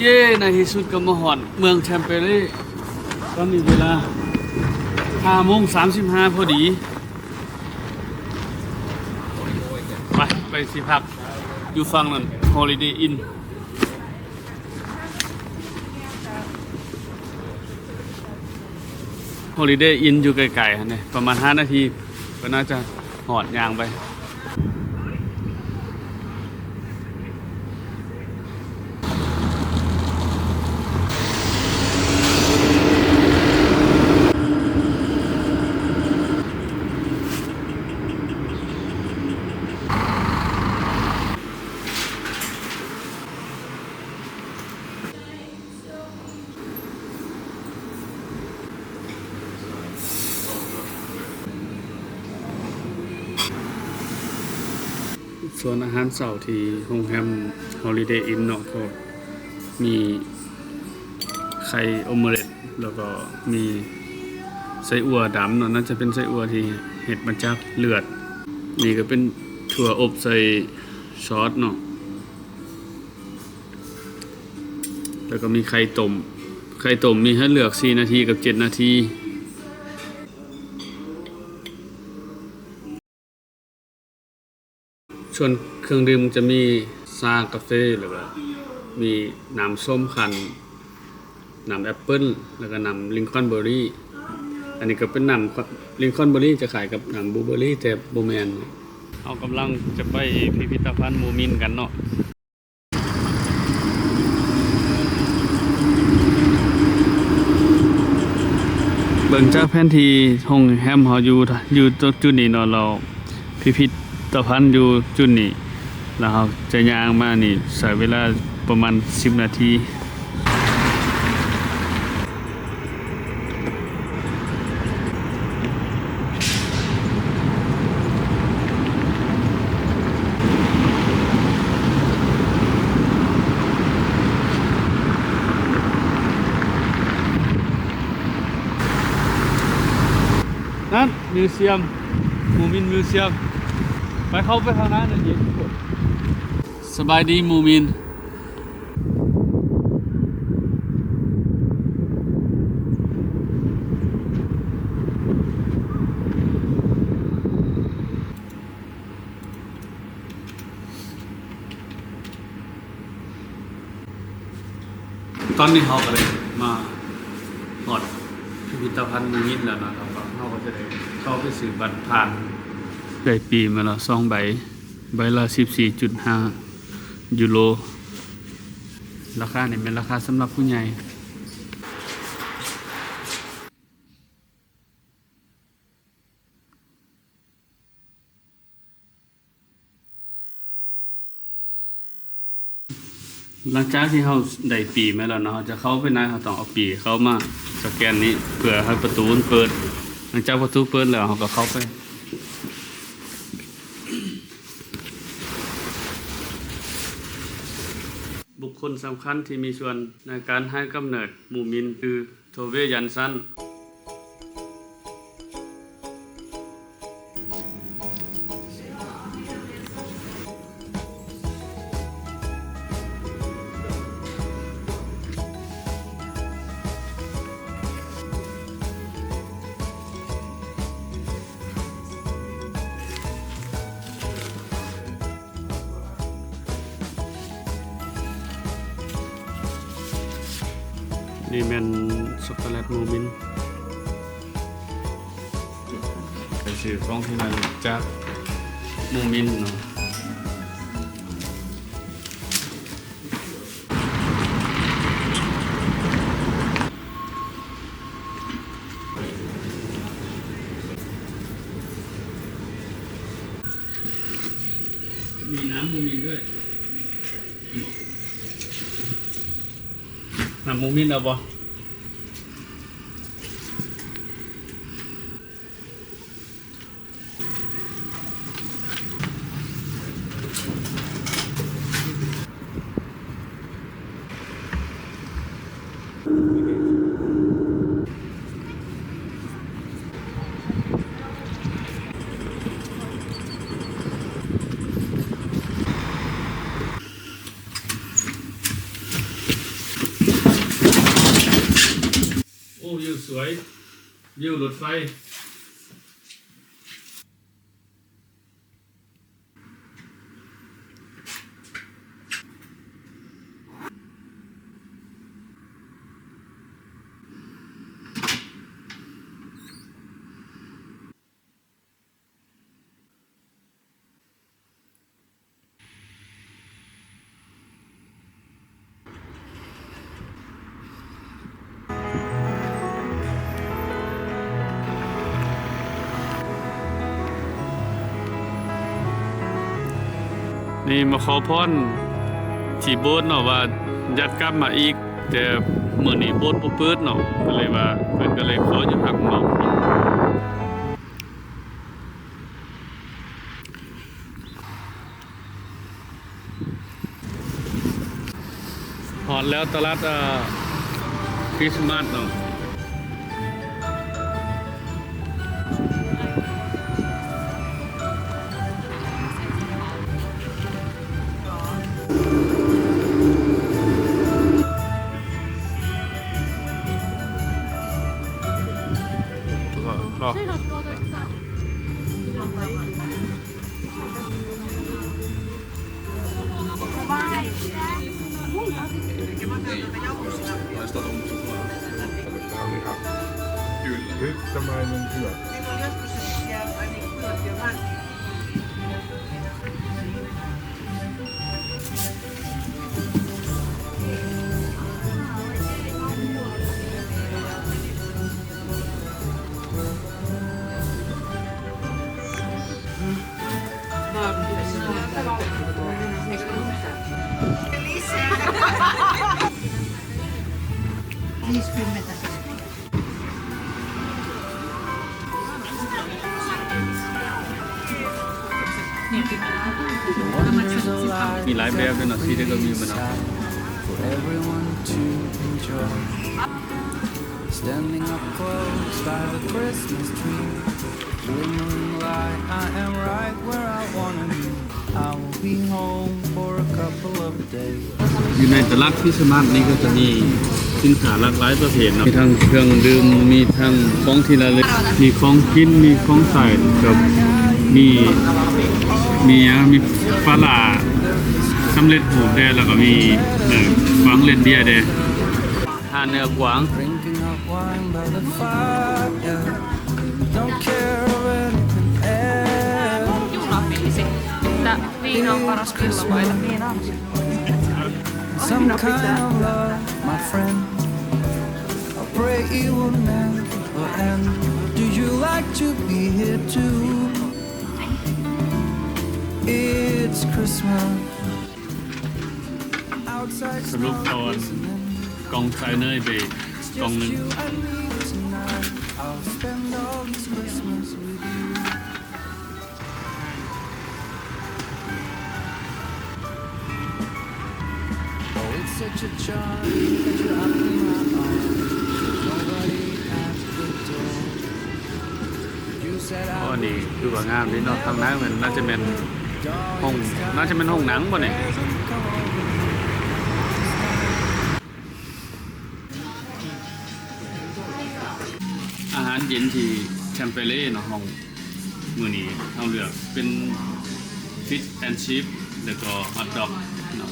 เย้ในที่สุดก็มาหอนเมืองแชมเปรีตอนนี้เวลา5โมง35 พอดี ไป ไปสิพัก อยู่ฟังนั่น Holiday Inn Holiday Inn อยู่ไกลๆฮะเนี่ยประมาณ 5 นาที ก็น่าจะหอดยางไป ส่วนอาหารเสาร์ที่โรงแรม Holiday Inn เนาะก็มีไข่ออมเล็ตแล้วก็มีไส้อั่วดำเนาะน่าจะเป็นไส้อั่วที่เห็ดมาจากเลือด นี่ก็เป็นถั่วอบใส่ซอสเนาะแล้วก็มีไข่ต้มไข่ต้มมีให้เลือก 4 นาทีกับ 7 นาที ส่วนเครื่องดื่มจะมีซากาแฟหรือว่ามีน้ำส้มคันน้ำแอปเปิ้ลแล้วก็น้ำลิงคอนเบอร์รี่อันนี้ก็เป็นน้ำลิงคอนเบอร์รี่จะขายกับน้ำบูเบอร์รี่แต่โบแมนเอากำลังจะไปพิพิธภัณฑ์โมมินกันเนาะเบิ่งจากแผนที่ห้องแฮมเฮาอยู่อยู่จุดนี้เนาะเราพิพิธ ภัณฑ์อยู่จุดนี้แล้วเราจะยางมานี่ใช้เวลาประมาณ 10 นาทีนั่นมิวเซียมมูมินมิวเซียม ไปเข้าไปข้างหน้าหน่อยดิสบายดีมูมินตอนนี้เขาก็เลยมาหอดพิพิธภัณฑ์มูมินแล้วนะครับเขาก็จะได้เข้าไปซื้อบัตรผ่าน ได้ปีมาล้วสองใบ ใบละสิบสี่จุดห้ายูโร ราคาเนี่ยเป็นราคาสำหรับผู้ใหญ่หลังจากที่เขาได้ปีมาแล้วเนาะจะเข้าไปในเขาต้องเอาปีเข้ามาสแกนนี้เพื่อให้ประตูมันเปิด หลังจากประตูเปิดแล้วเขาก็เข้าไป บุคคลสำคัญที่มีส่วนในการให้กำเนิดหมู่มินคือโทเวยันซัน นี่เป็นช็อกโกแลตหมูมินก็คือของที่มาจากหมูมินเนาะมีน้ำหมูมินด้วย น้ำหมูมินเอาบ่ สวยๆวิวรถไฟ นี่มาขอพรที่โบสถ์เนาะว่าอยากกลับมาอีก แต่มื้อนี้โบสถ์บ่เปิดเนาะก็เลยว่าเพิ่นก็เลยขออยู่พักเนาะฮอดแล้วตลาดเอ่อคริสต์มาสเนาะ Samainen hyvä. Meillä on joskus sellaisia ainakin kulot. Viisikymmentä. มีหลายแบบด้วยเนาะสีได้ก็มีมันเนาะ for everyone to enjoy. Standing up close by the Christmas tree, in moonlight, I am right where I wanna be. I will be home for a couple of days. อยู่ในตลาดคริสต์มาสนี่ก็จะมีสินค้าหลากหลายประเภทเนาะมีทั้งเครื่องดื่ม มีทั้งของที่ระลึก มีของกิน มีของใส่กับมีมีอะมีปลาร้า สำเร็จรูปแดแล้วก็มีเอ่อกวางเล่นเบียร์แดทานเนื้อกวาง Drinking hot wine by the fire. Don't care of anything else. junafiilisi, että viina on paras ilmapaita. Some kind of love, my friend. I pray it will never end. Do you like to be here too? It's Christmas. สรุปตอนกองไทเนอร์เบย์กองหนึ่งก็นี่คือว่างามนี่เนาะทางนั้นมันน่าจะเป็นห้องน่าจะเป็นห้องหนังป่ะเนี่ยาหารเย็นที่แชมเปเล่เนาะห้องมือนี้เราเลือกเป็นฟิชแอนชิพแล้วก็ฮอทดอกเนาะ